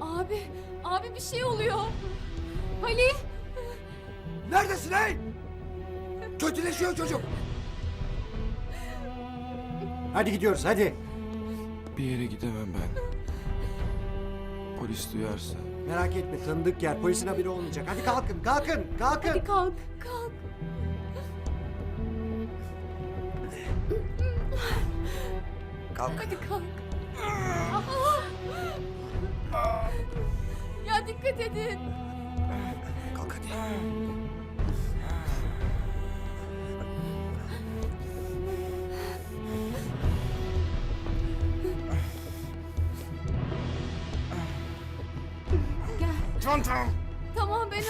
Abi, abi bir şey oluyor. Halil, Neredesin hey? Kötüleşiyor çocuk. Hadi gidiyoruz hadi. Bir yere gidemem ben. Polis duyarsa. Merak etme tanıdık yer polisin haberi olmayacak. Hadi kalkın kalkın kalkın. hadi kalk, kalk. Kalk. Hadi kalk. ya dikkat edin. Kalk hadi. Gel. Çantam! Tamam ben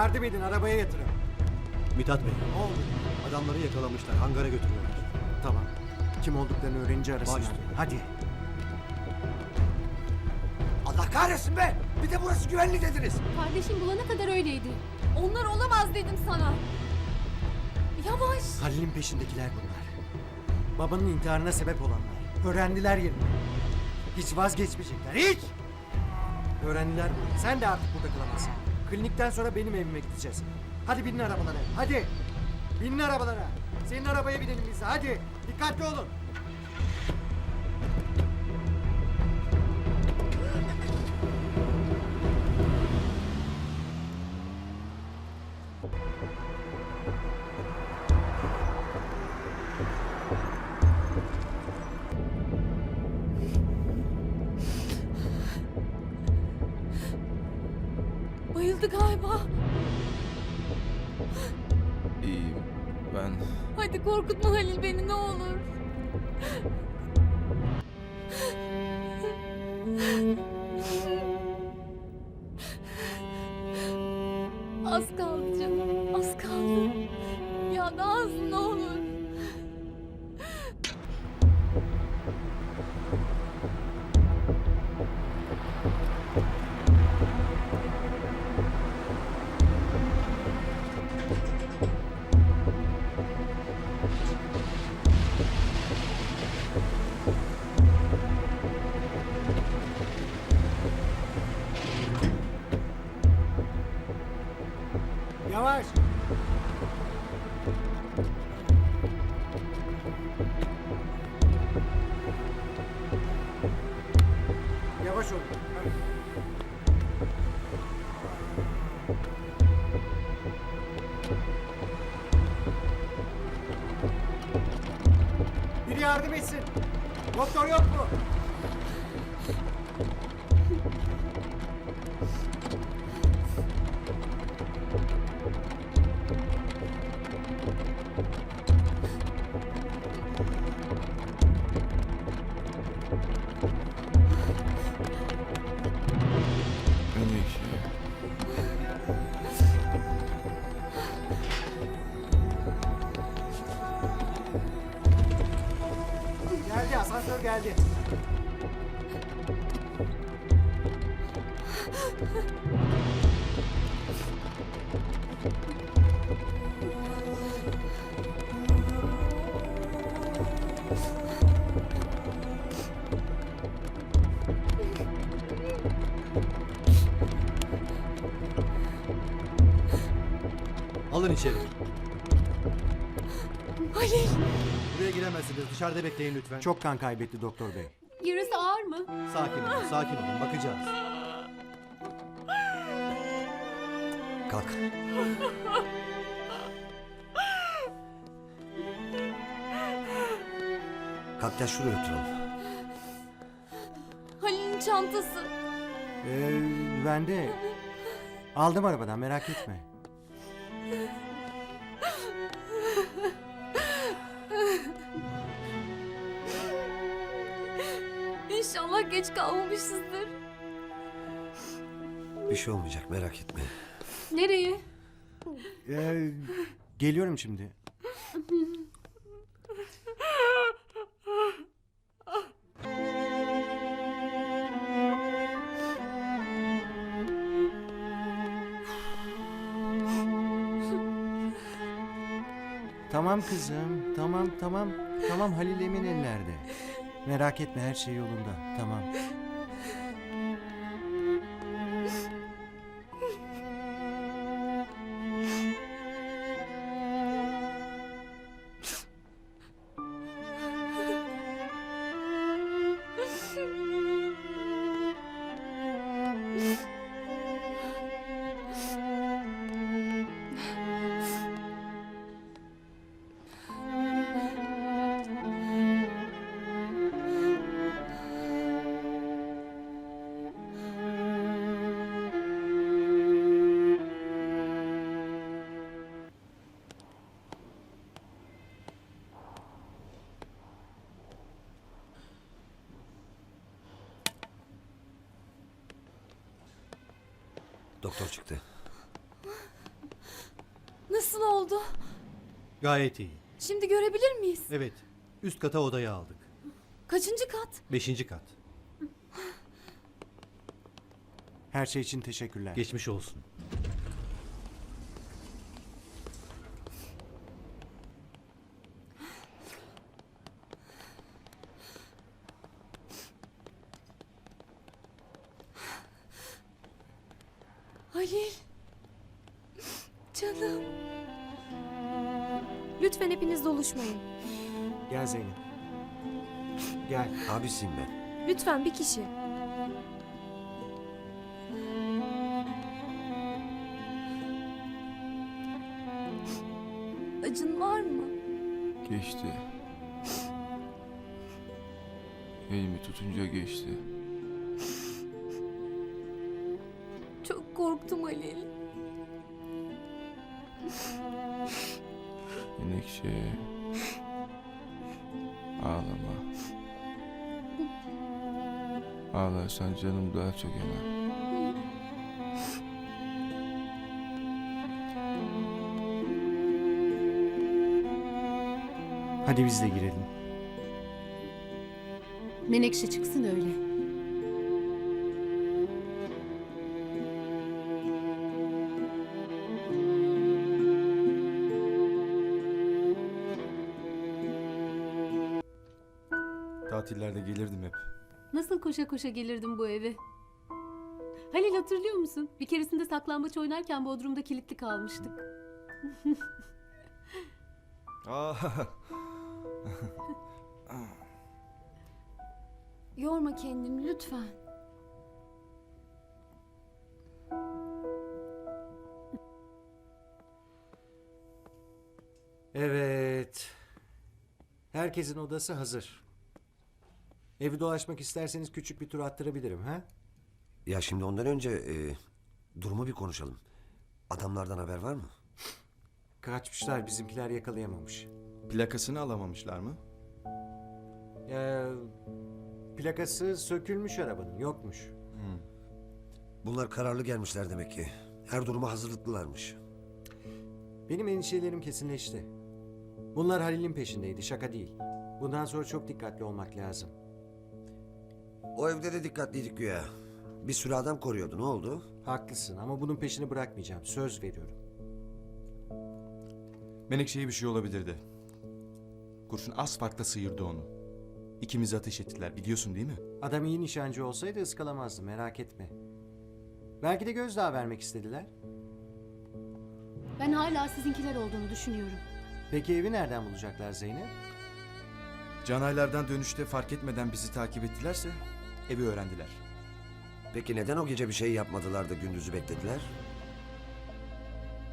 Yardım edin arabaya yatırın. Mithat Bey, Ne oldu? adamları yakalamışlar, hangara götürüyorlar. Tamam. Kim olduklarını öğrenince arasınlar. Baş üstüne. Hadi. Allah kahretsin be. Bir de burası güvenli dediniz. Kardeşim bulana kadar öyleydi. Onlar olamaz dedim sana. Yavaş. Halil'in peşindekiler bunlar. Babanın intiharına sebep olanlar. Öğrendiler yerini. Hiç vazgeçmeyecekler. Hiç! Öğrendiler bunu. Sen de artık burada kalamazsın. Klinikten sonra benim evime gideceğiz. Hadi binin arabalara. Hadi. Binin arabalara. Senin arabaya binelim biz. Hadi. Dikkatli olun. Bayıldı galiba. İyiyim. Ben... Hadi korkutma Halil beni ne olur. Az kaldı canım, az kaldı. Ya daha hızlı ne olur. Yavaş. Yavaş. Hadi. Biri yardım etsin. Doktor yok mu? Geldi. Alın içeri. Halil, Buraya giremezsiniz, dışarıda bekleyin lütfen. Çok kan kaybetti doktor bey. yarısı ağır mı? Sakin olun, sakin olun, bakacağız. Kalk. Kalk gel şuraya oturalım. Halil'in çantası. Ee, ben de aldım arabadan merak etme. geç kalmamışızdır. Bir şey olmayacak merak etme. Nereye? Ee, geliyorum şimdi. Tamam kızım, tamam tamam. Tamam Halil Emin ellerde. Merak etme her şey yolunda. Tamam. Doktor çıktı. Nasıl oldu? Gayet iyi. Şimdi görebilir miyiz? Evet. Üst kata odayı aldık. Kaçıncı kat? Beşinci kat. Her şey için teşekkürler. Geçmiş olsun. Halil. Canım. Lütfen hepiniz doluşmayın. Gel Zeynep. Gel. Abisiyim ben. Lütfen bir kişi. Acın var mı? Geçti. Elimi tutunca geçti. Korktum Halil. Menekşe. Ağlama. Ağlarsan canım daha çok yanar. Hadi biz de girelim. Menekşe çıksın öyle. Tatillerde gelirdim hep. Nasıl koşa koşa gelirdim bu eve? Halil hatırlıyor musun? Bir keresinde saklambaç oynarken Bodrum'da kilitli kalmıştık. Aa, Yorma kendini lütfen. Evet. Herkesin odası hazır. Evi dolaşmak isterseniz küçük bir tur attırabilirim ha? Ya şimdi ondan önce e, durumu bir konuşalım. Adamlardan haber var mı? Kaçmışlar bizimkiler yakalayamamış. plakasını alamamışlar mı? Ee, plakası sökülmüş arabanın yokmuş. Bunlar kararlı gelmişler demek ki. Her duruma hazırlıklılarmış. Benim endişelerim kesinleşti. Bunlar Halil'in peşindeydi şaka değil. Bundan sonra çok dikkatli olmak lazım. O evde de dikkatliydik güya. Bir sürü adam koruyordu. Ne oldu? Haklısın ama bunun peşini bırakmayacağım. Söz veriyorum. Menekşe'ye bir şey olabilirdi. Kurşun az farkla sıyırdı onu. İkimizi ateş ettiler biliyorsun değil mi? Adam iyi nişancı olsaydı ıskalamazdı merak etme. Belki de gözdağı vermek istediler. Ben hala sizinkiler olduğunu düşünüyorum. Peki evi nereden bulacaklar Zeynep? Canaylardan dönüşte fark etmeden bizi takip ettilerse evi öğrendiler. Peki neden o gece bir şey yapmadılar da gündüzü beklediler?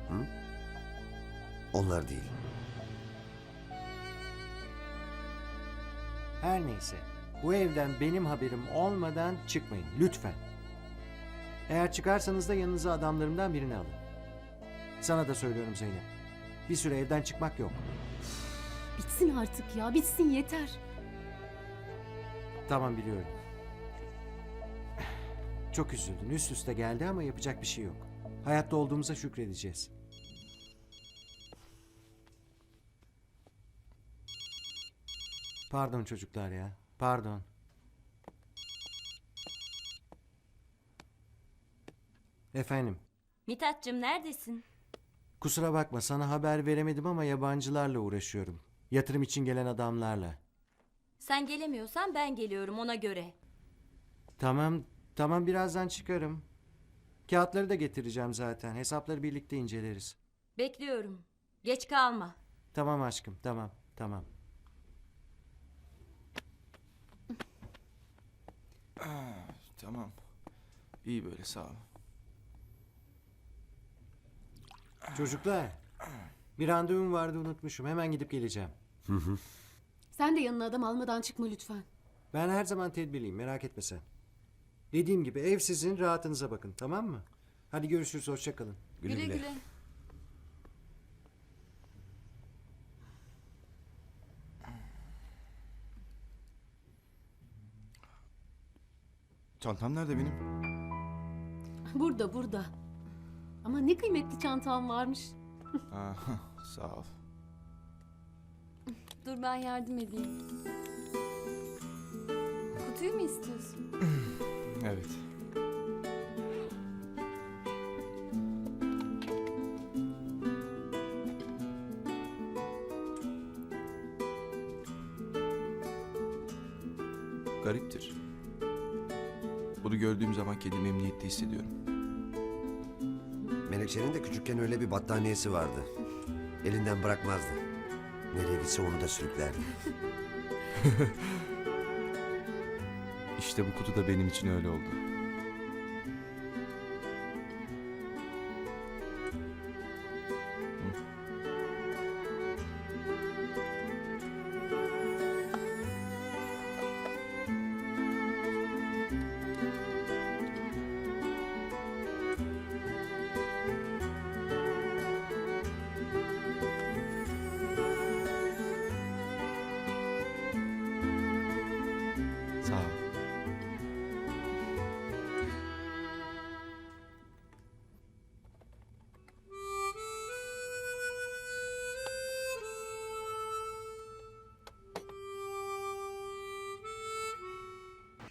Hı? Onlar değil. Her neyse. Bu evden benim haberim olmadan çıkmayın lütfen. Eğer çıkarsanız da yanınıza adamlarımdan birini alın. Sana da söylüyorum Zeynep. Bir süre evden çıkmak yok. Bitsin artık ya, bitsin yeter. Tamam biliyorum. Çok üzüldün. Üst üste geldi ama yapacak bir şey yok. Hayatta olduğumuza şükredeceğiz. Pardon çocuklar ya. Pardon. Efendim. Mithat'cığım neredesin? Kusura bakma sana haber veremedim ama yabancılarla uğraşıyorum. Yatırım için gelen adamlarla. Sen gelemiyorsan ben geliyorum ona göre. Tamam, tamam birazdan çıkarım. Kağıtları da getireceğim zaten. Hesapları birlikte inceleriz. Bekliyorum. Geç kalma. Tamam aşkım, tamam, tamam. Tamam. İyi böyle sağ ol. Çocuklar, bir randevum vardı unutmuşum. Hemen gidip geleceğim. Sen de yanına adam almadan çıkma lütfen. Ben her zaman tedbirliyim, merak etme sen. Dediğim gibi ev sizin, rahatınıza bakın, tamam mı? Hadi görüşürüz, hoşça kalın. Güle Güle güle. güle. Çantam nerede benim? Burada burada. Ama ne kıymetli çantam varmış. Aa, sağ ol. Dur ben yardım edeyim. Kutuyu mu istiyorsun? Evet. Gariptir. Bunu gördüğüm zaman kendimi emniyette hissediyorum. Menekşe'nin de küçükken öyle bir battaniyesi vardı. Elinden bırakmazdı. Nereye gitse onu da sürüklerdi. İşte bu kutu da benim için öyle oldu.